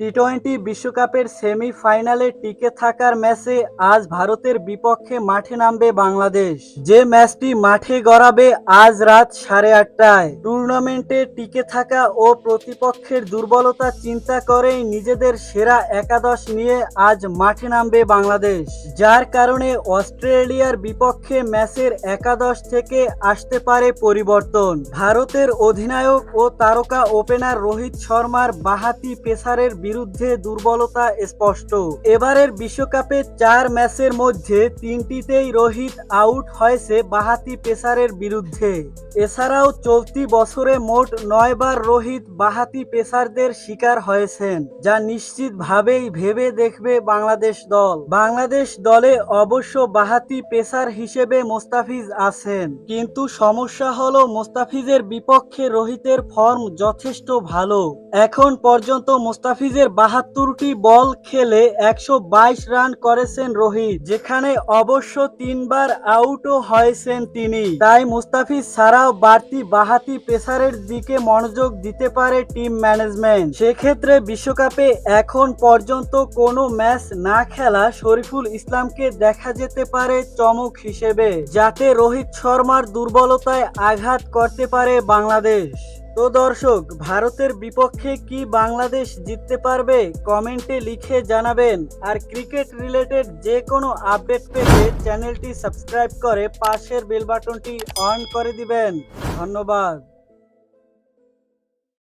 T twenty বিশ্বকাপের সেমিফাইনালে টিকে থাকার ম্যাচে আজ ভারতের বিপক্ষে মাঠে নামবে বাংলাদেশ। যে ম্যাচটি মাঠে গড়াবে আজ রাত সাড়ে আটটায়। টুর্নামেন্টে টিকে থাকা ও প্রতিপক্ষের দুর্বলতা চিন্তা করেই নিজেদের সেরা একাদশ নিয়ে আজ মাঠে নামবে বাংলাদেশ। যার কারণে অস্ট্রেলিয়ার বিপক্ষে ম্যাচের একাদশ থেকে আসতে পারে পরিবর্তন। ভারতের অধিনায়ক ও তারকা ওপেনার রোহিত শর্মার বাহাতি পেসারের বিরুদ্ধে দুর্বলতা স্পষ্ট। এবারের বিশ্বকাপে চার ম্যাচের মধ্যে তিনটিতেই রোহিত আউট হয়েছে বাহাতি পেসারের বিরুদ্ধে। এছাড়াও চলতি বছরে মোট নয়বার রোহিত বাহাতি পেসারদের শিকার হয়েছেন, যা নিশ্চিতভাবেই ভেবে দেখবে বাংলাদেশ দল। বাংলাদেশ দলে অবশ্য বাহাতি পেসার হিসেবে মোস্তাফিজ আছেন, কিন্তু সমস্যা হলো মোস্তাফিজের বিপক্ষে রোহিতের ফর্ম যথেষ্ট ভালো। এখন পর্যন্ত মোস্তাফিজের বাহাত্তরটি বল খেলে একশো বাইশ রান করেছেন রোহিত, যেখানে অবশ্য তিনবার আউটও হয়েছেন তিনি। তাই মুস্তাফিজ ছাড়াও বাড়তি বাহাতি পেসারের দিকে মনোযোগ দিতে পারে টিম ম্যানেজমেন্ট। সেক্ষেত্রে বিশ্বকাপে এখন পর্যন্ত কোনো ম্যাচ না খেলা শরীফুল ইসলামকে দেখা যেতে পারে চমক হিসেবে, যাতে রোহিত শর্মার দুর্বলতায় আঘাত করতে পারে বাংলাদেশ। তো দর্শক, ভারতের বিপক্ষে কি বাংলাদেশ জিততে পারবে? কমেন্টে লিখে জানাবেন। আর ক্রিকেট রিলেটেড যে কোনো আপডেট পেতে চ্যানেলটি সাবস্ক্রাইব করে পাশের বেল বাটনটি অন করে দিবেন। ধন্যবাদ।